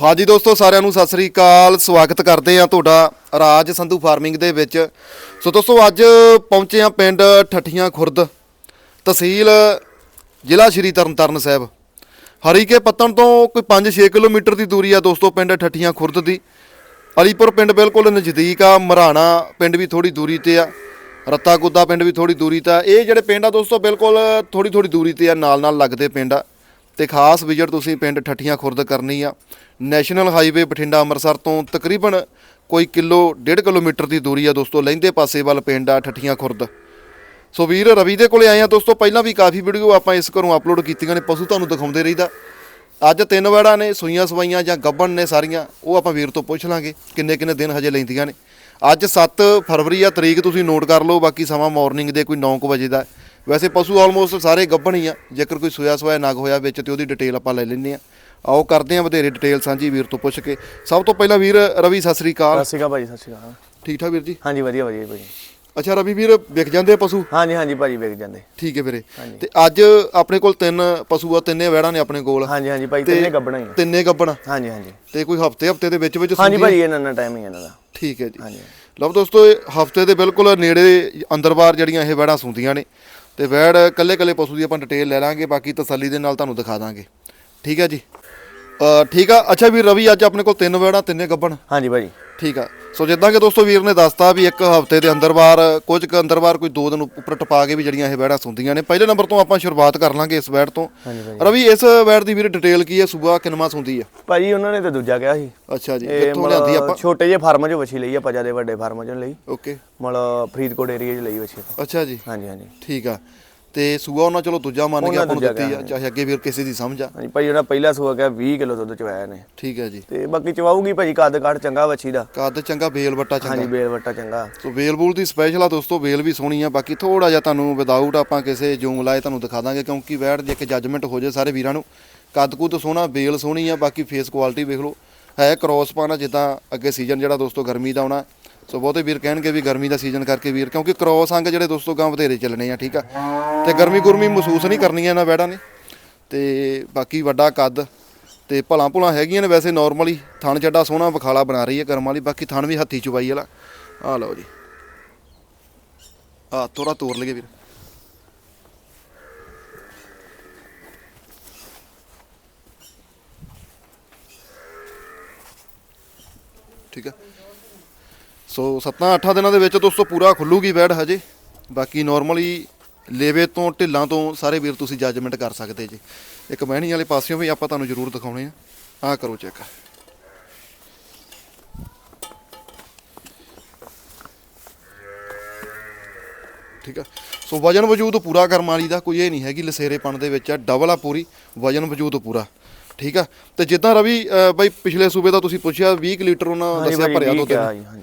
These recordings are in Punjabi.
ਹਾਂਜੀ ਦੋਸਤੋ, ਸਾਰਿਆਂ ਨੂੰ ਸਤਿ ਸ੍ਰੀ ਅਕਾਲ। ਸਵਾਗਤ ਕਰਦੇ ਆ ਤੁਹਾਡਾ ਰਾਜ ਸੰਧੂ ਫਾਰਮਿੰਗ ਦੇ ਵਿੱਚ। ਸੋ ਦੋਸਤੋ, ਅੱਜ ਪਹੁੰਚੇ ਆ ਪਿੰਡ ਠੱਠੀਆਂ ਖੁਰਦ ਤਹਿਸੀਲ ਜ਼ਿਲ੍ਹਾ ਸ਼੍ਰੀ ਤਰਨਤਾਰਨ ਸਾਹਿਬ। ਹਰੀਕੇ ਪੱਤਣ ਤੋਂ ਕੋਈ 5-6 ਕਿਲੋਮੀਟਰ ਦੀ ਦੂਰੀ ਆ ਦੋਸਤੋ ਪਿੰਡ ਠੱਠੀਆਂ ਖੁਰਦ ਦੀ। ਅਲੀਪੁਰ ਪਿੰਡ ਬਿਲਕੁਲ ਨਜ਼ਦੀਕ ਆ, ਮਰਾਣਾ ਪਿੰਡ ਵੀ ਥੋੜੀ ਦੂਰੀ ਤੇ ਆ ਰੱਤਾ ਗੁੱਦਾ ਪਿੰਡ ਵੀ ਥੋੜੀ ਦੂਰੀ ਤੇ ਆ। ਇਹ ਜਿਹੜੇ ਪਿੰਡ ਆ ਦੋਸਤੋ, ਬਿਲਕੁਲ ਥੋੜੀ ਥੋੜੀ ਦੂਰੀ ਤੇ ਆ ਨਾਲ ਨਾਲ ਲੱਗਦੇ ਪਿੰਡ ਆ। ਤੇ ਖਾਸ ਵਿਜ਼ਿਟ ਤੁਸੀਂ ਪਿੰਡ ਠੱਠੀਆਂ ਖੁਰਦ ਕਰਨੀ ਆ। ਨੈਸ਼ਨਲ ਹਾਈਵੇ ਬਠਿੰਡਾ ਅੰਮ੍ਰਿਤਸਰ ਤੋਂ ਤਕਰੀਬਨ ਕੋਈ ਕਿਲੋ ਡੇਢ ਕਿਲੋਮੀਟਰ ਦੀ ਦੂਰੀ ਆ ਦੋਸਤੋ ਲਹਿੰਦੇ ਪਾਸੇ ਵੱਲ ਪਿੰਡ ਆ ਠੱਠੀਆਂ ਖੁਰਦ। ਸੋ ਵੀਰ, ਰਵੀ ਦੇ ਕੋਲੇ ਆਏ ਆ ਦੋਸਤੋ, ਪਹਿਲਾਂ ਵੀ ਕਾਫੀ ਵੀਡੀਓ ਆਪਾਂ ਇਸ ਘਰੋਂ ਅਪਲੋਡ ਕੀਤੀਆਂ ਨੇ, ਪਸ਼ੂ ਤੁਹਾਨੂੰ ਦਿਖਾਉਂਦੇ ਰਹੀਦਾ। ਅੱਜ ਤਿੰਨ ਵੜਾ ਨੇ, ਸੂਈਆਂ ਸਵਾਈਆਂ ਜਾਂ ਗੱਬਣ ਨੇ ਸਾਰੀਆਂ, ਉਹ ਆਪਾਂ ਵੀਰ ਤੋਂ ਪੁੱਛ ਲਾਂਗੇ, ਕਿੰਨੇ ਕਿੰਨੇ ਦਿਨ ਹਜੇ ਲੈਂਦੀਆਂ ਨੇ। ਅੱਜ 7 ਫਰਵਰੀ ਆ, ਤਰੀਕ ਤੁਸੀਂ ਨੋਟ ਕਰ ਲਓ, ਬਾਕੀ ਸਮਾਂ ਮਾਰਨਿੰਗ ਦੇ ਕੋਈ 9 ਵਜੇ ਦਾ। ਵੈਸੇ ਪਸ਼ੂ ਆਲਮੋਸਟ ਸਾਰੇ ਗੱਬਣ ਹੀ ਆ। ਜੇਕਰ ਕੋਈ ਸੋਇਆ ਸੋਇਆ ਨਗ ਹੋਇਆ ਵਿੱਚ ਤੇ ਉਹਦੀ ਡਿਟੇਲ ਆਪਾਂ ਲੈ ਲੈਂਦੇ ਆ ਆਓ ਕਰਦੇ ਆ ਵਧੇਰੇ ਡਿਟੇਲ ਸਾਂਝੀ ਵੀਰ ਤੋਂ ਪੁੱਛ ਕੇ। ਸਭ ਤੋਂ ਪਹਿਲਾਂ ਵੀਰ ਰਵੀ ਸਤਿ ਸ੍ਰੀ ਅਕਾਲ। ਸਤਿ ਸ਼੍ਰੀ ਅਕਾਲ ਭਾਜੀ ਸਤਿ ਸ਼੍ਰੀ ਅਕਾਲ। ਠੀਕ ਠਾਕ ਵੀਰ ਜੀ? ਹਾਂਜੀ ਵਧੀਆ ਵਧੀਆ ਭਾਜੀ। ਅੱਛਾ ਰਵੀ ਵੀਰ ਵਿਕ ਜਾਂਦੇ ਆ ਪਸ਼ੂ? ਹਾਂਜੀ ਹਾਂਜੀ ਭਾਜੀ ਵਿਕ ਜਾਂਦੇ। ਠੀਕ ਹੈ ਵੀਰੇ। ਤੇ ਅੱਜ ਆਪਣੇ ਕੋਲ ਤਿੰਨ ਪਸ਼ੂ ਆ ਤਿੰਨੇ ਵੈੜਾਂ ਨੇ ਆਪਣੇ ਕੋਲ। ਹਾਂਜੀ ਹਾਂਜੀ ਭਾਈ ਤਿੰਨੇ ਗੱਬਣਾ ਹੀ ਆ। ਤਿੰਨੇ ਗੱਬਣ ਹਾਂਜੀ ਹਾਂਜੀ। ਤੇ ਕੋਈ ਹਫ਼ਤੇ ਹਫ਼ਤੇ ਦੇ ਵਿੱਚ ਵਿੱਚ ਹਾਂਜੀ? ਭਾਜੀ ਇਹਨਾਂ ਨਾਲ ਟਾਈਮ ਹੀ ਇਹਨਾਂ ਦਾ। ਠੀਕ ਹੈ ਜੀ। ਹਾਂਜੀ। ਲਓ ਦੋਸਤੋ ਹਫ਼ਤੇ ਦੇ ਬਿਲਕੁਲ ਨੇੜੇ ਅੰਦਰ ਬਾਹਰ ਜਿਹੜੀਆਂ ਇਹ ਵੈੜਾਂ ਸੁੰਦੀਆਂ ਨੇ। ਤੇ ਵੈੜ ਕੱਲੇ ਕੱਲੇ ਪਸ਼ੂ ਦੀ ਆਪਾਂ ਡਿਟੇਲ ਲੈ ਲਾਂਗੇ, ਬਾਕੀ ਤਸੱਲੀ ਦੇ ਨਾਲ ਤੁਹਾਨੂੰ ਦਿਖਾ ਦਾਂਗੇ। ਠੀਕ ਹੈ ਜੀ? ਅ, ਠੀਕ ਆ? ਅੱਛਾ ਵੀਰ ਰਵੀ ਅੱਜ ਆਪਣੇ ਕੋਲ ਤਿੰਨ ਵੈੜਾਂ ਤਿੰਨੇ ਗੱਬਣ। ਹਾਂਜੀ ਭਾਜੀ। ਠੀਕ ਆ। ਸੋ ਜਿੱਦਾਂ ਕਿ ਦੋਸਤੋ ਵੀਰ ਨੇ ਦੱਸਤਾ ਵੀ ਇੱਕ ਹਫ਼ਤੇ ਦੇ ਅੰਦਰ ਬਾਹਰ ਕੁਝ ਕੁ ਅੰਦਰ ਬਾਹਰ ਕੋਈ ਦੋ ਦਿਨ ਉੱਪਰ ਟਪਾ ਕੇ ਵੀ ਜਿਹੜੀਆਂ ਇਹ ਵੈੜਾਂ ਸੁੰਦੀਆਂ ਨੇ। ਪਹਿਲੇ ਨੰਬਰ ਤੋਂ ਆਪਾਂ ਸ਼ੁਰੂਆਤ ਕਰ ਲਾਂਗੇ ਇਸ ਵੈੜ ਤੋਂ। ਰਵੀ ਇਸ ਵੈੜ ਦੀ ਵੀਰ ਡਿਟੇਲ ਕੀ ਹੈ? ਸੂਬਾ ਕਿੰਨਵਾ ਸੁੰਦੀ ਆ ਭਾਜੀ ਉਹਨਾਂ ਨੇ ਤਾਂ ਦੂਜਾ ਕਿਹਾ ਸੀ। ਅੱਛਾ ਜੀ ਕਿੱਥੋਂ ਲਿਆਂਦੀ ਆਪਾਂ? ਛੋਟੇ ਜਿਹੇ ਫਾਰਮ 'ਚੋਂ ਵਛੀ ਲਈ ਆਪਾਂ ਜ਼ਿਆਦਾ ਵੱਡੇ ਫਾਰਮ 'ਚੋਂ ਲਈ। ਓਕੇ। ਮਤਲਬ ਫਰੀਦਕੋਟ ਏਰੀਆ 'ਚ ਲਈ ਵਛੀ ਅੱਛਾ ਜੀ। ਹਾਂਜੀ ਹਾਂਜੀ। ਠੀਕ ਆ। ਤੇ ਸੂਆ ਉਹਨਾਂ ਚਲੋ ਦੂਜਾ ਮੰਨ ਕੇ ਆਪਾਂ ਨੂੰ ਦਿੱਤੀ ਆ ਚਾਹੇ ਅੱਗੇ ਵੀਰ ਕਿਸੇ ਦੀ ਸਮਝ ਆ। ਹਾਂਜੀ ਭਾਜੀ ਉਹਨਾਂ ਪਹਿਲਾ ਸੂਆ ਕਿਹਾ 20 ਕਿਲੋ ਦੁੱਧ ਚਵਾਇਆ ਨੇ ਠੀਕ ਹੈ ਜੀ। ਤੇ ਬਾਕੀ ਚਵਾਊਗੀ ਭਾਜੀ ਕੱਦ ਕਾਠ ਚੰਗਾ ਵਛੀ ਦਾ। ਕੱਦ ਚੰਗਾ ਬੇਲ ਵੱਟਾ ਚੰਗਾ। ਹਾਂਜੀ ਬੇਲ ਵੱਟਾ ਚੰਗਾ। ਸੋ ਵੇਲ ਬੂਲ ਦੀ ਸਪੈਸ਼ਲ ਆ ਦੋਸਤੋ ਵੇਲ ਵੀ ਸੋਹਣੀ ਆ। ਬਾਕੀ ਥੋੜਾ ਜਿਹਾ ਤੁਹਾਨੂੰ ਵਿਦਆਊਟ ਆਪਾਂ ਕਿਸੇ ਜੂਮ ਲਾਏ ਤੁਹਾਨੂੰ ਦਿਖਾ ਦਾਂਗੇ ਕਿਉਂਕਿ ਵੈੜ ਜੇ ਕਿ ਜੱਜਮੈਂਟ ਹੋ ਜੇ ਸਾਰੇ ਵੀਰਾਂ ਨੂੰ ਕੱਦ ਕੁੱਦ ਸੋਹਣਾ ਬੇਲ ਸੋਹਣੀ ਆ ਬਾਕੀ ਫੇਸ ਕੁਆਲਿਟੀ ਵੇਖ ਲਓ। ਹੈ ਕ੍ਰੋਸ ਪਾਣਾ ਜਿੱਦਾਂ ਅੱਗੇ ਸੀਜ਼ਨ ਜਿਹੜਾ ਦੋਸਤੋ ਗਰਮੀ ਦਾ ਆਉਣਾ ਸੋ ਬਹੁਤੇ ਵੀਰ ਕਹਿਣਗੇ ਵੀ ਗਰਮੀ ਦਾ ਸੀਜ਼ਨ ਕਰਕੇ ਵੀਰ, ਕਿਉਂਕਿ ਕ੍ਰੋਸ ਅੰਗ ਜਿਹੜੇ ਦੋਸਤੋ ਗਾਂ ਵਧੇਰੇ ਚੱਲਣੇ ਆ, ਠੀਕ ਆ? ਤੇ ਗਰਮੀ ਗੁਰਮੀ ਮਹਿਸੂਸ ਨਹੀਂ ਕਰਨੀ ਇਹਨਾਂ ਵੈੜਾਂ ਨੇ। ਤੇ ਬਾਕੀ ਵੱਡਾ ਕੱਦ, ਤੇ ਭਲਾ ਭੁਲਾਂ ਹੈਗੀਆਂ ਨੇ ਵੈਸੇ ਨਾਰਮਲੀ ਥਣ ਚੱਡਾ ਸੋਹਣਾ ਵਿਖਾਲਾ ਬਣਾ ਰਹੀ ਹੈ ਕਰਮ ਵਾਲੀ, ਬਾਕੀ ਥਣ ਵੀ ਹੱਥੀ ਚੁਬਾਈ ਵਾਲਾ। ਆ ਲਓ ਜੀ। ਆ ਤੋਰਾ ਤੋਰ ਲਈਏ ਵੀਰ। ਠੀਕ ਆ? ਸੋ 7-8 ਦਿਨਾਂ ਦੇ ਵਿੱਚ ਦੋਸਤੋ ਪੂਰਾ ਖੁੱਲੂਗੀ ਬੈਡ ਹਜੇ। ਬਾਕੀ ਨਾਰਮਲੀ ਲੇਵੇ ਤੋਂ ਢਿੱਲਾਂ ਤੋਂ ਸਾਰੇ ਵੀਰ ਤੁਸੀਂ ਜੱਜਮੈਂਟ ਕਰ ਸਕਦੇ ਜੀ। ਇੱਕ ਮਹਿਣੀ ਵਾਲੇ ਪਾਸਿਓਂ ਵੀ ਆਪਾਂ ਤੁਹਾਨੂੰ ਜ਼ਰੂਰ ਦਿਖਾਉਣੇ ਆ। ਆ ਕਰੋ ਚੈੱਕ ਠੀਕ ਆ? ਸੋ ਵਜਨ ਵਜੂਦ ਪੂਰਾ ਕਰਮ ਵਾਲੀ ਦਾ ਕੋਈ ਇਹ ਨਹੀਂ ਹੈਗੀ ਲਸੇਰੇਪਣ ਦੇ ਵਿੱਚ ਆ ਡਬਲ ਆ ਪੂਰੀ ਵਜਨ ਵਜੂਦ ਪੂਰਾ। ਠੀਕ ਆ? ਤੇ ਜਿੱਦਾਂ ਰਵੀ ਬਾਈ ਪਿਛਲੇ ਸੂਬੇ ਦਾ ਤੁਸੀਂ ਪੁੱਛਿਆ 20 ਕੁ ਲੀਟਰ ਉਹਨਾਂ ਦੱਸਿਆ ਭਰਿਆ 20 ਦੋ ਕਿਹਾ ਤਿੰਨ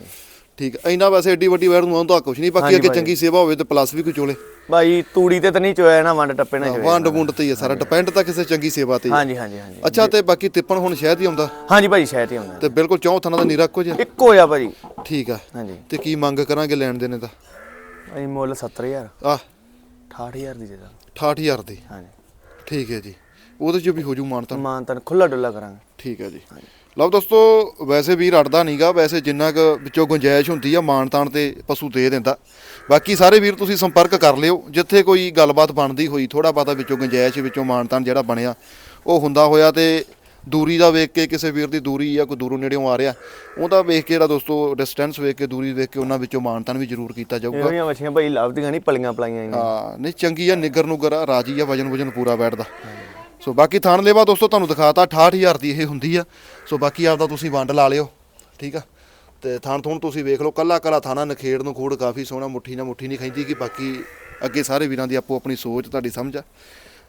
ਠੀਕ ਇੰਨਾ ਵੈਸੇ ਏਡੀ ਵੱਡੀ ਵੈੜ ਨੂੰ ਆਉਂ ਤਾਂ ਕੁਝ ਨਹੀਂ ਬਾਕੀ ਅੱਗੇ। ਚੰਗੀ ਸੇਵਾ ਹੋਵੇ ਤੇ ਪਲੱਸ ਵੀ ਕੋਈ ਚੋਲੇ। ਭਾਈ ਤੂੜੀ ਤੇ ਤਾਂ ਨਹੀਂ ਚੋਇਆ ਨਾ ਵੰਡ ਟੱਪੇ ਨਾ ਚੋਇਆ ਵੰਡ ਵੁੰਡ ਤੇ ਹੀ ਆ ਸਾਰਾ ਡਿਪੈਂਡ ਤਾਂ ਕਿਸੇ ਚੰਗੀ ਸੇਵਾ ਤੇ ਹੀ। ਹਾਂਜੀ ਹਾਂਜੀ ਹਾਂਜੀ। ਅੱਛਾ ਤੇ ਬਾਕੀ ਤਿੱਪਣ ਹੁਣ ਸ਼ਹਿਦ ਹੀ ਆਉਂਦਾ? ਹਾਂਜੀ ਭਾਜੀ ਸ਼ਾਇਦ ਹੀ ਹੁੰਦਾ ਤੇ ਬਿਲਕੁਲ ਚੌਂ ਥਾਂ ਦਾ ਨੀਰਾ ਜਿਹਾ? ਇੱਕੋ ਆ ਭਾਜੀ। ਠੀਕ ਆ। ਹਾਂਜੀ। ਤੇ ਕੀ ਮੰਗ ਕਰਾਂਗੇ ਲੈਣ ਦੇਣੇ ਦਾ? ਭਾਜੀ ਮੁੱਲ 70000 ਆ 68000 ਦੀ ਦੇ ਦਾਂ 68000 ਦੀ? ਹਾਂਜੀ। ਠੀਕ ਹੈ ਜੀ। ਉਹਦੇ ਚ ਵੀ ਹੋ ਜੂ ਮਾਨਤਾ ਮਾਨ ਤਾਂ ਖੁੱਲਾ ਡੁੱਲਾ ਕਰਾਂਗੇ। ਠੀਕ ਹੈ ਜੀ। ਲਓ ਦੋਸਤੋ ਵੈਸੇ ਵੀਰ ਅੜਦਾ ਨਹੀਂਗਾ ਵੈਸੇ ਜਿੰਨਾ ਕੁ ਵਿੱਚੋਂ ਗੁੰਜਾਇਸ਼ ਹੁੰਦੀ ਆ ਮਾਨ ਤਾਨ ਤੇ ਪਸ਼ੂ ਦੇ ਦਿੰਦਾ। ਬਾਕੀ ਸਾਰੇ ਵੀਰ ਤੁਸੀਂ ਸੰਪਰਕ ਕਰ ਲਿਓ ਜਿੱਥੇ ਕੋਈ ਗੱਲਬਾਤ ਬਣਦੀ ਹੋਈ ਥੋੜਾ ਬਾਤਾ ਵਿੱਚੋਂ ਗੁੰਜਾਇਸ਼ ਵਿੱਚੋਂ ਮਾਨ ਤਾਨ ਜਿਹੜਾ ਬਣਿਆ ਉਹ ਹੁੰਦਾ ਹੋਇਆ ਤੇ ਦੂਰੀ ਦਾ ਵੇਖ ਕੇ ਕਿਸੇ ਵੀਰ ਦੀ ਦੂਰੀ ਜਾਂ ਕੋਈ ਦੂਰੋਂ ਨੇੜਿਓਂ ਆ ਰਿਹਾ ਉਹਦਾ ਵੇਖ ਕੇ ਜਿਹੜਾ ਦੋਸਤੋ ਡਿਸਟੈਂਸ ਵੇਖ ਕੇ ਦੂਰੀ ਵੇਖ ਕੇ ਉਹਨਾਂ ਵਿੱਚੋਂ ਮਾਨ ਤਾਨ ਵੀ ਜ਼ਰੂਰ ਕੀਤਾ ਜਾਊਗਾ। ਇਹੋ ਜਿਹੀਆਂ ਮੱਛੀਆਂ ਭਾਈ ਲੱਭਦੀਆਂ ਨਹੀਂ ਪਲੀਆਂ ਪਲਾਈਆਂ ਹਾਂ ਨਹੀਂ ਚੰਗੀ ਆ ਨਿੱਗਰ ਨੂਗਰ ਆ ਰਾਜੀ ਆ ਵਜਨ ਵਜਨ ਪੂਰਾ ਬੈਠਦਾ। ਸੋ ਬਾਕੀ ਥਾਣ ਲੇਵਾ ਦੋਸਤੋ ਤੁਹਾਨੂੰ ਦਿਖਾਤਾ 68000 ਦੀ ਇਹ ਹੁੰਦੀ ਆ। ਸੋ ਬਾਕੀ ਆਪਦਾ ਤੁਸੀਂ ਵੰਡ ਲਾ ਲਿਓ, ਠੀਕ ਆ? ਤੇ ਥਾਣ ਥੂਣ ਤੁਸੀਂ ਵੇਖ ਲਓ, ਕੱਲਾ ਕੱਲਾ ਥਾਣਾ ਨਖੇੜ ਨੂੰ ਖੂੜ ਕਾਫੀ ਸੋਹਣਾ, ਮੁੱਠੀ ਨਾਲ ਮੁੱਠੀ ਨਹੀਂ ਖੈਂਦੀ ਕਿ ਬਾਕੀ ਅੱਗੇ ਸਾਰੇ ਵੀਰਾਂ ਦੀ ਆਪੋ ਆਪਣੀ ਸੋਚ, ਤੁਹਾਡੀ ਸਮਝ ਆ।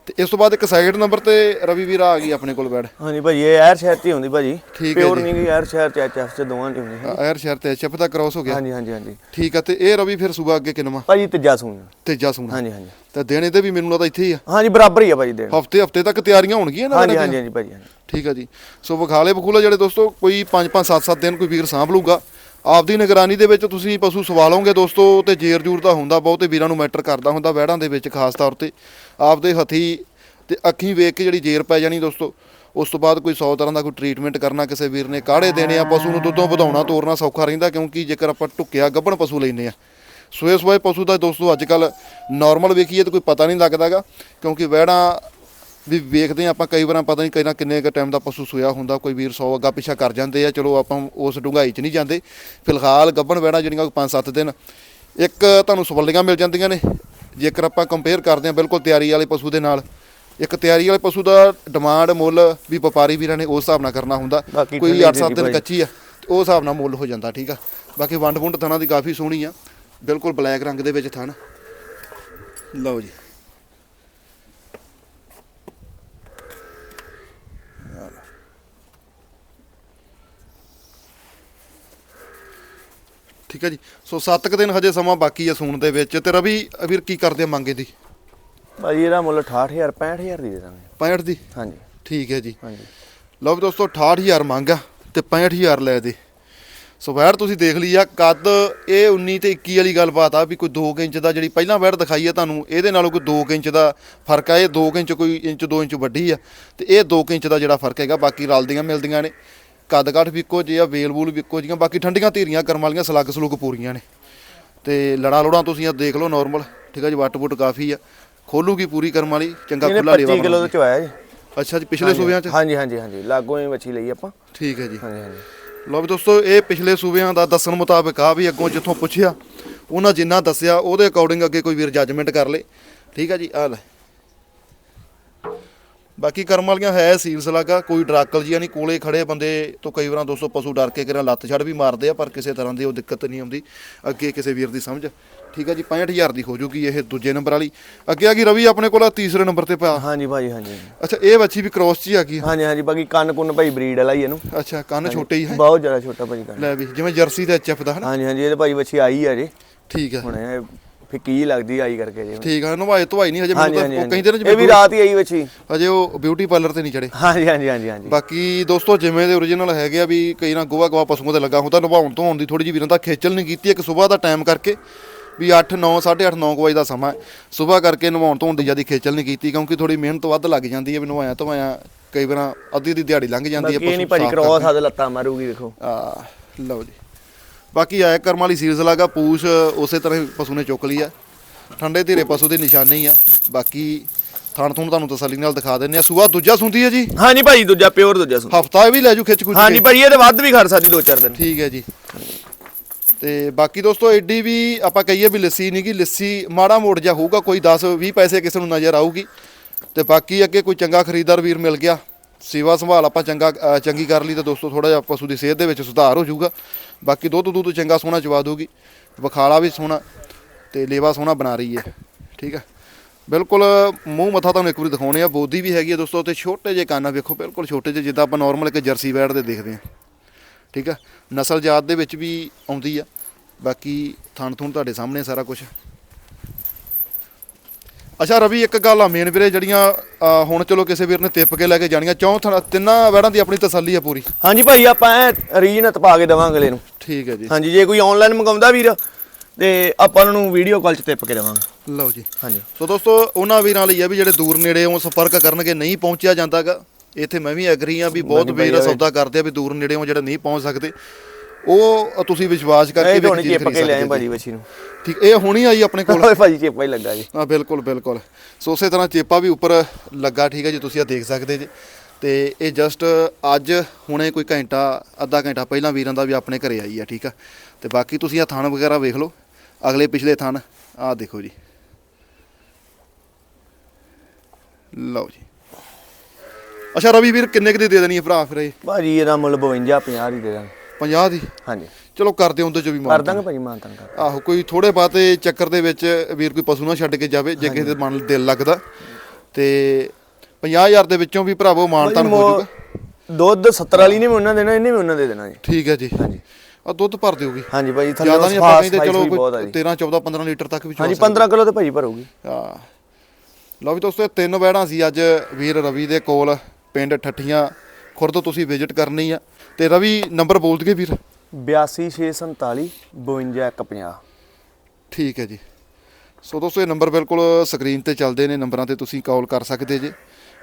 ਤੇ ਇਸ ਤੋਂ ਬਾਅਦ ਇੱਕ ਸਾਈਡ ਨੰਬਰ ਤੇ ਰਵੀ ਵੀਰਾ ਆ ਗਈ ਆਪਣੇ ਕੋਲ ਬੈਡ ਹਾਂਜੀ ਭਾਜੀ ਇਹ ਐਰ ਸ਼ਹਿਰ ਤੇ ਹੀ ਹੁੰਦੀ ਭਾਜੀ। ਠੀਕ ਹੈ ਪਿਓਰ। ਨਹੀਂ ਗਈ ਐਰ ਸ਼ਹਿਰ ਚ ਐਚਐਫ ਚ ਦੋਵਾਂ ਚ ਹੁੰਦੀ ਹੈ। ਐਰ ਸ਼ਹਿਰ ਤੇ ਐਚਐਫ ਦਾ ਕ੍ਰਾਸ ਹੋ ਗਿਆ। ਹਾਂਜੀ ਹਾਂਜੀ ਹਾਂਜੀ। ਠੀਕ ਆ ਤੇ ਇਹ ਰਵੀ ਫਿਰ ਸੂਬਾ ਅੱਗੇ ਕਿਨਵਾ ਭਾਜੀ ਤੀਜਾ ਸੂਣ ਤੇਜਾ ਸੂਣਾ ਹਾਂਜੀ ਹਾਂਜੀ। ਤੇ ਦੇਣੇ ਤੇ ਵੀ ਮੈਨੂੰ ਲੱਗਦਾ ਇੱਥੇ ਹੀ ਆ। ਹਾਂਜੀ ਬਰਾਬਰ ਹੀ ਆ ਭਾਜੀ ਦੇਣ। ਹਫ਼ਤੇ ਹਫ਼ਤੇ ਤੱਕ ਤਿਆਰੀਆਂ ਹੋਣਗੀਆਂ ਨਾ ਹਾਂਜੀ ਹਾਂਜੀ ਹਾਂਜੀ ਭਾਜੀ। ਠੀਕ ਆ ਜੀ। ਸੋ ਵਿਖਾਲੇ ਬਖੂਲੇ ਜਿਹੜੇ ਦੋਸਤੋ ਕੋਈ 5-5 7-7 ਦਿਨ ਕੋਈ ਵੀਰ ਸਾਂਭ ਲੂਗਾ ਆਪਦੀ ਨਿਗਰਾਨੀ ਦੇ ਵਿੱਚ ਤੁਸੀਂ ਪਸ਼ੂ ਸਵਾਲੋਗੇ ਦੋਸਤੋ, ਤੇ ਜੇਰ ਜੂਰ ਤਾਂ ਹੁੰਦਾ ਬਹੁਤੇ ਵੀਰਾਂ ਨੂੰ ਮੈਟਰ ਕਰਦਾ ਹੁੰਦਾ ਵਹਿੜਾਂ ਦੇ ਵਿੱਚ ਖਾਸ ਤੌਰ ਤੇ। ਆਪਦੇ ਹੱਥੀ ਤੇ ਅੱਖੀਂ ਵੇਖ ਕੇ ਜਿਹੜੀ ਜੇਰ ਪੈ ਜਾਣੀ ਦੋਸਤੋ, ਉਸ ਤੋਂ ਬਾਅਦ ਕੋਈ 100 ਤਰ੍ਹਾਂ ਦਾ ਕੋਈ ਟ੍ਰੀਟਮੈਂਟ ਕਰਨਾ ਕਿਸੇ ਵੀਰ ਨੇ, ਕਾੜੇ ਦੇਣੇ ਆ, ਪਸ਼ੂ ਨੂੰ ਦੁੱਧੋਂ ਵਧਾਉਣਾ, ਤੋਰਨਾ ਸੌਖਾ ਰਹਿੰਦਾ ਕਿਉਂਕਿ ਜੇਕਰ ਆਪਾਂ ਟੁੱਕਿਆ ਗੱਭਣ ਪਸ਼ੂ ਲੈਨੇ ਆ। ਸੂਏ ਸੂਏ ਪਸ਼ੂ ਦਾ ਦੋਸਤੋ ਅੱਜ ਕੱਲ ਨਾਰਮਲ ਵੇਖੀਏ ਤਾਂ ਕੋਈ ਪਤਾ ਨਹੀਂ ਲੱਗਦਾਗਾ ਕਿਉਂਕਿ ਵਹਿੜਾਂ ਵੀ ਵੇਖਦੇ ਹਾਂ ਆਪਾਂ ਕਈ ਵਾਰਾਂ ਪਤਾ ਨਹੀਂ ਕਿੰਨਾ ਕਿੰਨੇ ਕ ਟਾਈਮ ਦਾ ਪਸ਼ੂ ਸੋਇਆ ਹੁੰਦਾ ਕੋਈ ਵੀਰ 100 ਅੱਗਾ ਪਿੱਛਾ ਕਰ ਜਾਂਦੇ ਆ ਚਲੋ ਆਪਾਂ ਉਸ ਡੂੰਘਾਈ 'ਚ ਨਹੀਂ ਜਾਂਦੇ। ਫਿਲਹਾਲ ਗੱਭਣ ਵਹਿੜਾਂ ਜਿਹੜੀਆਂ 5-7 ਦਿਨ ਇੱਕ ਤੁਹਾਨੂੰ ਸਵੱਲੀਆਂ ਮਿਲ ਜਾਂਦੀਆਂ ਨੇ। ਜੇਕਰ ਆਪਾਂ ਕੰਪੇਅਰ ਕਰਦੇ ਹਾਂ ਬਿਲਕੁਲ ਤਿਆਰੀ ਵਾਲੇ ਪਸ਼ੂ ਦੇ ਨਾਲ ਇੱਕ ਤਿਆਰੀ ਵਾਲੇ ਪਸ਼ੂ ਦਾ ਡਿਮਾਂਡ ਮੁੱਲ ਵੀ ਵਪਾਰੀ ਵੀਰਾਂ ਨੇ ਉਸ ਹਿਸਾਬ ਨਾਲ ਕਰਨਾ ਹੁੰਦਾ। ਕੋਈ ਠੰਡੀ 8-7 ਦਿਨ। ਕੱਚੀ ਆ ਉਸ ਹਿਸਾਬ ਨਾਲ ਮੁੱਲ ਹੋ ਜਾਂਦਾ ਠੀਕ ਆ। ਬਾਕੀ ਵੰਡ ਵੁੰਡ ਥਣਾ ਦੀ ਕਾਫੀ ਸੋਹਣੀ ਆ। ਬਿਲਕੁਲ ਬਲੈਕ ਰੰਗ ਦੇ ਵਿੱਚ ਥਣ। ਲਓ ਜੀ। ਹੈ ਜੀ। ਸੋ 7 ਕੁ ਦਿਨ ਹਜੇ ਸਮਾਂ ਬਾਕੀ ਆ ਸੂਣ ਦੇ ਵਿੱਚ। ਤੇ ਰਵੀ ਵੀਰ ਕੀ ਕਰਦੇ ਆ ਮੰਗੇ ਦੀ? ਭਾਜੀ ਇਹਦਾ ਮੁੱਲ 68000 65000 ਦੀ ਦੇ ਦਾਂਗੇ। 65 ਦੀ? ਹਾਂਜੀ। ਠੀਕ ਹੈ ਜੀ। ਹਾਂਜੀ। ਲਓ ਵੀ ਦੋਸਤੋ 68000 ਮੰਗ ਤੇ 65000 ਲੈ ਦੇ। ਸੋ ਵੈੜ ਤੁਸੀਂ ਦੇਖ ਲਈ ਆ ਕੱਦ ਇਹ 19 ਤੇ 21 ਵਾਲੀ ਗੱਲਬਾਤ ਆ ਵੀ ਕੋਈ 2 ਇੰਚ ਦਾ ਜਿਹੜੀ ਪਹਿਲਾਂ ਵੈੜ ਦਿਖਾਈ ਆ ਤੁਹਾਨੂੰ ਇਹਦੇ ਨਾਲੋਂ ਕੋਈ 2 ਇੰਚ ਦਾ ਫ਼ਰਕ ਆ। ਇਹ 2 ਇੰਚ ਕੋਈ ਇੰਚ 2 ਇੰਚ ਵੱਡੀ ਆ। ਤੇ ਇਹ 2 ਇੰਚ ਦਾ ਜਿਹੜਾ ਫ਼ਰਕ ਹੈਗਾ ਬਾਕੀ ਰਲਦੀਆਂ ਮਿਲਦੀਆਂ ਨੇ। ਕੱਦ ਕਾਠ ਵੀ ਇੱਕੋ ਜਿਹੇ ਆ ਵੇਲ ਵੂਲ ਵੀ ਇੱਕੋ ਜਿਹੀਆਂ ਬਾਕੀ ਠੰਡੀਆਂ ਧੀਰੀਆਂ ਕਰਮ ਵਾਲੀਆਂ ਸਲੱਗ ਸਲੁੱਗ ਪੂਰੀਆਂ ਨੇ। ਤੇ ਲੜਾ ਲੋੜਾਂ ਤੁਸੀਂ ਆ ਦੇਖ ਲਓ ਨਾਰਮਲ ਠੀਕ ਆ ਜੀ ਵੱਟ ਵੁੱਟ ਕਾਫੀ ਆ। ਖੋਲੂਗੀ ਪੂਰੀ ਕਰਮ ਵਾਲੀ ਚੰਗਾ ਇਹਨੇ ਖੁੱਲਾ ਲੇਵਾ 25 ਕਿਲੋ ਬਣਾਉਣਾ। ਦੇ ਚ ਆਇਆ ਜੀ। ਅੱਛਾ ਜੀ ਪਿਛਲੇ ਸੂਬਿਆਂ 'ਚ? ਹਾਂਜੀ ਹਾਂਜੀ ਹਾਂਜੀ ਲਾਗੋਂ ਹੀ ਮੱਛੀ ਲਈ ਆਪਾਂ। ਠੀਕ ਹੈ ਜੀ। ਹਾਂਜੀ ਹਾਂਜੀ। ਲਓ ਵੀ ਦੋਸਤੋ ਇਹ ਪਿਛਲੇ ਸੂਬਿਆਂ ਦਾ ਦੱਸਣ ਮੁਤਾਬਕ ਆ ਵੀ ਅੱਗੋਂ ਜਿੱਥੋਂ ਪੁੱਛਿਆ ਉਹਨਾਂ ਜਿੰਨਾ ਦੱਸਿਆ ਉਹਦੇ ਅਕੋਰਡਿੰਗ ਅੱਗੇ ਕੋਈ ਵੀਰ ਜੱਜਮੈਂਟ ਕਰ ਲੇ। ਠੀਕ ਆ ਜੀ ਆ ਲੈ। ਬਾਕੀ ਕਰਮ ਵਾਲੀਆਂ ਹੈ ਸੀਲਸ ਲਗਾ ਕੋਈ ਡਰਾਕਲ ਜੀਆਂ ਨਹੀਂ ਕੋਲੇ ਖੜੇ ਬੰਦੇ ਤੋਂ ਕਈ ਵਾਰਾਂ ਦੋਸਤੋ ਪਸ਼ੂ ਡਰ ਕੇ ਕਿਰਾਂ ਲੱਤ ਛੜ ਵੀ ਮਾਰਦੇ ਆ ਪਰ ਕਿਸੇ ਤਰ੍ਹਾਂ ਦੀ ਉਹ ਦਿੱਕਤ ਨਹੀਂ ਆਉਂਦੀ। ਅੱਗੇ ਕਿਸੇ ਵੀਰ ਦੀ ਸਮਝ। ਠੀਕ ਆ ਜੀ 65000 ਦੀ ਹੋ ਜੂਗੀ ਇਹ ਦੂਜੇ ਨੰਬਰ ਵਾਲੀ। ਅੱਗੇ ਆ ਗਈ ਰਵੀ ਆਪਣੇ ਕੋਲ ਆ ਤੀਸਰੇ ਨੰਬਰ ਤੇ ਪਿਆ ਹਾਂਜੀ ਭਾਜੀ ਹਾਂਜੀ। ਅੱਛਾ ਇਹ ਬੱਚੀ ਵੀ ਕ੍ਰੋਸ ਚ ਹੀ ਆ ਗਈ। ਹਾਂਜੀ ਹਾਂਜੀ ਬਾਕੀ ਕੰਨ ਕੁੰਨ ਭਾਈ ਬਰੀਡ ਵਾਲਾ ਹੀ ਇਹਨੂੰ। ਅੱਛਾ ਕੰਨ ਛੋਟੇ ਹੀ ਹੈ। ਬਹੁਤ ਜ਼ਿਆਦਾ ਛੋਟਾ ਭਾਜੀ ਕੰਨ। ਲੈ ਵੀ ਜਿਵੇਂ ਜਰਸੀ ਦਾ ਐਚਐਫ ਦਾ ਹਨਾ? ਹਾਂਜੀ ਹਾਂਜੀ ਇਹਦੇ ਭਾਈ ਬੱਚੀ ਆਈ ਆ ਜੀ। ਠੀਕ ਆ। ਹੁਣ ਇਹ ਫਿੱਕੀ ਲੱਗਦੀ ਆਈ ਕਰਕੇ ਜੀ? ਠੀਕ ਆ ਨਵਾਏ ਧਵਾਈ ਨਹੀਂ ਹਜੇ ਮੈਨੂੰ ਤਾਂ ਉਹ ਕਹਿੰਦੇ ਨੇ ਇਹ ਵੀ ਜਿਵੇਂ ਰਾਤ ਹੀ ਆਈ ਬੱਚੀ। ਹਜੇ ਉਹ ਬਿਊਟੀ ਪਾਰਲਰ ਤੇ ਨਹੀਂ ਚੜੇ ਹਾਂਜੀ ਹਾਂਜੀ ਹਾਂਜੀ ਹਾਂਜੀ। ਬਾਕੀ ਦੋਸਤੋ ਜਿਵੇਂ ਦੇ origignal ਹੈਗੇ ਆ ਵੀ ਕਈ ਨਾ ਗੋਵਾ ਗੋਵਾ ਪਸ਼ੂਆਂ ਤੇ ਲੱਗਾ ਹੁੰਦਾ ਨਵਾਉਣ ਤੋਂ ਆਉਣ ਦੀ ਥੋੜੀ ਜਿਹੀ ਵੀਰਾਂ ਦਾ ਖੇਚਲ ਨਹੀਂ ਕੀਤੀ ਇੱਕ ਸਵੇਰ ਦਾ ਟਾਈਮ ਕਰਕੇ ਵੀ 8 9 8:30 9 ਵਜੇ ਦਾ ਸਮਾਂ ਸਵੇਰ ਕਰਕੇ ਨਵਾਉਣ ਤੋਂ ਦੀ ਜ਼ਿਆਦਾ ਖੇਚਲ ਨਹੀਂ ਕੀਤੀ ਕਿਉਂਕਿ ਥੋੜੀ ਮਿਹਨਤ ਵੱਧ ਲੱਗ ਜਾਂਦੀ ਹੈ ਵੀ ਨਵਾਇਆ ਧਵਾਇਆ ਕਈ ਵਾਰਾਂ ਅੱਧੀ ਦੀ ਦਿਹਾੜੀ ਲੰਘ ਜਾਂਦੀ ਹੈ ਬਾਕੀ ਇਹ ਨਹੀਂ ਭਾਜੀ ਸਾਫ਼ ਕ੍ਰੋਸ ਆਦ ਲੱਤਾਂ ਮਾਰੂਗੀ ਦੇਖੋ ਆ ਲਓ ਜੀ। ਬਾਕੀ ਆਇਆ ਕਰਮ ਵਾਲੀ ਸੀਰੀਜ਼ ਲਗਾ ਪੂਛ ਉਸੇ ਤਰ੍ਹਾਂ ਹੀ ਪਸ਼ੂ ਨੇ ਚੁੱਕ ਲਈ ਆ। ਠੰਡੇ ਧੀਰੇ ਪਸ਼ੂ ਦੀ ਨਿਸ਼ਾਨੀ ਆ। ਬਾਕੀ ਥਣ ਥੁਣ ਤੁਹਾਨੂੰ ਤਸੱਲੀ ਨਾਲ ਦਿਖਾ ਦਿੰਨੇ ਆ। ਸੂਆ ਦੂਜਾ ਸੁੰਦੀ ਹੈ ਜੀ ਹਾਂਜੀ ਭਾਜੀ ਦੂਜਾ ਪਿਓਰ ਦੂਜਾ ਸੁਣ ਹਫਤਾ ਵੀ ਲੈ ਜੂ ਖਿੱਚ ਖੁੱਚ ਹਾਂਜੀ ਕੇ। ਭਾਜੀ ਇਹ ਤੇ ਵੱਧ ਵੀ ਖੜ ਸਕਦੀ ਦੋ ਚਾਰ ਦਿਨ। ਠੀਕ ਹੈ ਜੀ। ਤੇ ਬਾਕੀ ਦੋਸਤੋ ਐਡੀ ਵੀ ਆਪਾਂ ਕਹੀਏ ਵੀ ਲੱਸੀ ਨਹੀਂ ਗੀ ਲੱਸੀ ਮਾੜਾ ਮੋੜ ਜਾ ਹੋਊਗਾ ਕੋਈ 10 20 ਪੈਸੇ ਕਿਸੇ ਨੂੰ ਨਜ਼ਰ ਆਊਗੀ। ਤੇ ਬਾਕੀ ਅੱਗੇ ਕੋਈ ਚੰਗਾ ਖਰੀਦਦਾਰ ਵੀਰ ਮਿਲ ਗਿਆ। ਸੇਵਾ ਸੰਭਾਲ ਆਪਾਂ ਚੰਗਾ ਅ, ਚੰਗੀ ਕਰ ਲਈ ਤਾਂ ਦੋਸਤੋ ਥੋੜਾ ਜਿਹਾ ਪਸ਼ੂ ਦੀ ਸਿਹਤ ਦੇ ਵਿੱਚ ਸੁਧਾਰ ਹੋ ਜਾਊਗਾ। ਬਾਕੀ ਦੁੱਧ ਦੁੱਧ ਚੰਗਾ ਸੋਹਣਾ ਚਵਾ ਦੂਗੀ। ਵਖਾਲਾ ਵੀ ਸੋਹਣਾ ਤੇ ਲੇਵਾ ਸੋਹਣਾ ਬਣਾ ਰਹੀ ਹੈ। ਠੀਕ ਹੈ? ਬਿਲਕੁਲ ਮੂੰਹ ਮੱਥਾ ਤੁਹਾਨੂੰ ਇੱਕ ਵਾਰੀ ਦਿਖਾਉਣੇ ਆ। ਬੋਦੀ ਵੀ ਹੈਗੀ ਆ ਦੋਸਤੋ ਤੇ ਛੋਟੇ ਜਿਹੇ ਕੰਨ ਆ। ਵੇਖੋ ਬਿਲਕੁਲ ਛੋਟੇ ਜਿਹੇ ਜਿੱਦਾਂ ਆਪਾਂ ਨਾਰਮਲ ਇੱਕ ਜਰਸੀ ਵੈੜ ਦੇ ਦੇਖਦੇ ਆ। ਠੀਕ ਆ ਨਸਲ ਜਾਤ ਦੇ ਵਿੱਚ ਵੀ ਆਉਂਦੀ ਆ। ਬਾਕੀ ਥਣ ਥੁਣ ਤੁਹਾਡੇ ਸਾਹਮਣੇ ਸਾਰਾ ਕੁਝ ਅੱਛਾ ਰਵੀ ਇੱਕ ਗੱਲ ਆ ਮੇਨ ਵੀਰੇ ਜਿਹੜੀਆਂ ਹੁਣ ਚਲੋ ਕਿਸੇ ਵੀਰ ਨੇ ਤਿੱਪ ਕੇ ਲੈ ਕੇ ਜਾਣੀਆਂ ਚੌਂ ਤਿੰਨਾਂ ਵੈੜਾਂ ਦੀ ਆਪਣੀ ਤਸੱਲੀ ਆ ਪੂਰੀ। ਹਾਂਜੀ ਭਾਈ ਆਪਾਂ ਐ ਰੀਜਨਤ ਪਾ ਕੇ ਦੇਵਾਂਗੇ ਅਗਲੇ ਨੂੰ। ਠੀਕ ਹੈ ਜੀ। ਹਾਂਜੀ ਜੇ ਕੋਈ ਆਨਲਾਈਨ ਮੰਗਾਉਂਦਾ ਵੀਰ ਤੇ ਆਪਾਂ ਉਹਨਾਂ ਨੂੰ ਵੀਡੀਓ ਕਾਲ 'ਚ ਟਿੱਪ ਕੇ ਦੇਵਾਂਗੇ। ਲਓ ਜੀ। ਹਾਂਜੀ। ਸੋ ਦੋਸਤੋ ਉਹਨਾਂ ਵੀਰਾਂ ਲਈ ਆ ਵੀ ਜਿਹੜੇ ਦੂਰ ਨੇੜੇ ਉਹ ਸੰਪਰਕ ਕਰਨਗੇ ਨਹੀਂ ਪਹੁੰਚਿਆ ਜਾਂਦਾਗਾ। ਇੱਥੇ ਮੈਂ ਵੀ ਐਗਰੀ ਆ ਵੀ ਬਹੁਤ ਵੀਰ ਸੌਦਾ ਕਰਦੇ ਆ ਵੀ ਦੂਰ ਨੇੜੇ ਉਹ ਜਿਹੜੇ ਨਹੀਂ ਪਹੁੰਚ ਸਕਦੇ। ਉਹ ਤੁਸੀਂ ਵਿਸ਼ਵਾਸ ਕਰਕੇ ਇਹ ਧੋਣੀ ਚੀਜ਼ ਚਿੱਪ ਖਰੀਦ ਕੇ ਲਿਆਏ ਭਾਜੀ। ਬੱਚੀ ਨੂੰ। ਠੀਕ ਇਹ ਹੁਣੀ ਆਈ ਆਪਣੇ ਕੋਲ? ਓਏ ਭਾਜੀ ਚਿੱਪਾ ਹੀ ਲੱਗਾ ਜੀ। ਹਾਂ ਬਿਲਕੁਲ ਬਿਲਕੁਲ। ਸੋ ਉਸੇ ਤਰ੍ਹਾਂ ਚੇਪਾ ਵੀ ਉੱਪਰ ਲੱਗਾ ਠੀਕ ਹੈ ਜੀ ਤੁਸੀਂ ਆ ਦੇਖ ਸਕਦੇ ਜੀ। ਤੇ ਇਹ ਜਸਟ ਅੱਜ ਹੁਣੇ ਕੋਈ ਘੰਟਾ ਅੱਧਾ ਘੰਟਾ ਪਹਿਲਾਂ ਵੀਰਾਂ ਦਾ ਵੀ ਆਪਣੇ ਘਰੇ ਆਈ ਆ ਠੀਕ ਆ। ਤੇ ਬਾਕੀ ਤੁਸੀਂ ਆ ਥਣ ਵਗੈਰਾ ਵੇਖ ਲਓ ਅਗਲੇ ਪਿਛਲੇ ਥਣ ਆ ਦੇਖੋ ਜੀ। ਲਓ ਜੀ। ਅੱਛਾ ਰਵੀ ਵੀਰ ਕਿੰਨੇ ਕੁ ਦੀ ਦੇ ਦੇਣੀ ਹੈ ਭਰਾ ਫਿਰ ਇਹ? ਭਾਜੀ ਇਹਦਾ ਮੁੱਲ 52 50 ਹੀ ਦੇ ਦਾਂਗੇ। 50 ਦੀ। ਹਾਂਜੀ। ਚਲੋ ਕਰਦੇ ਉਹਦੇ ਚ ਵੀ ਕਰ ਮਾਰ ਦਾਂਗੇ ਭਾਜੀ ਮਾਨਤਨ ਕਰ ਆਹੋ ਕੋਈ ਥੋੜੇ ਬਾਤੇ ਚੱਕਰ ਦੇ ਵਿੱਚ ਵੀਰ ਕੋਈ ਪਸ਼ੂ ਨਾ ਛੱਡ ਕੇ ਜਾਵੇ ਜੇ ਕਿਸੇ ਦੇ ਮਨ ਦਿਲ ਲੱਗਦਾ। ਤੇ 50000 ਦੇ ਵਿੱਚੋਂ ਵੀ ਭਰਾਵੋ ਮਾਨਤਾਨ ਹੋ ਜਾਊਗਾ। ਦੁੱਧ 70 ਵਾਲੀ ਨੇ ਵੀ ਉਹਨਾਂ ਦੇਣਾ ਇਹਨੇ ਵੀ ਉਹਨਾਂ ਦੇ ਦੇਣਾ ਜੀ। ਠੀਕ ਹੈ ਜੀ। ਹਾਂਜੀ। ਆ ਦੁੱਧ ਭਰ ਦਿਓਗੀ। ਹਾਂਜੀ ਭਾਜੀ ਥੱਲੇ ਜ਼ਿਆਦਾ ਨਹੀਂ ਆਪਾਂ ਕਹਿੰਦੇ ਚਲੋ ਕੋਈ ਜੀ। 13 14 15 ਲੀਟਰ ਤੱਕ ਵੀ ਹਾਂਜੀ 15 ਕਿਲੋ ਤੇ ਭਾਜੀ ਭਰੂਗੀ। ਆ ਲਓ ਵੀ ਦੋਸਤੋ ਇਹ ਤਿੰਨ ਵੈੜਾਂ ਸੀ ਅੱਜ ਵੀਰ ਰਵੀ ਦੇ ਕੋਲ ਪਿੰਡ ਠੱਠੀਆਂ ਖੁਰਦ ਤੁਸੀਂ ਵਿਜ਼ਿਟ ਕਰਨੀ ਆ। ਤੇ ਰਵੀ ਨੰਬਰ ਬੋਲ ਦਈਏ ਵੀਰ। 82647 52150 ਠੀਕ ਹੈ ਜੀ। ਸੋ ਦੋਸਤੋ ਇਹ ਨੰਬਰ ਬਿਲਕੁਲ ਸਕਰੀਨ ਤੇ ਚੱਲਦੇ ਨੇ ਨੰਬਰਾਂ ਤੇ ਤੁਸੀਂ ਕਾਲ ਕਰ ਸਕਦੇ ਜੇ।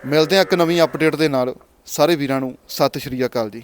ਮਿਲਦੇ ਆ ਇੱਕ ਨਵੀਂ ਅਪਡੇਟ ਦੇ ਨਾਲ। ਸਾਰੇ ਵੀਰਾਂ ਨੂੰ ਸਤਿ ਸ਼੍ਰੀ ਅਕਾਲ ਜੀ।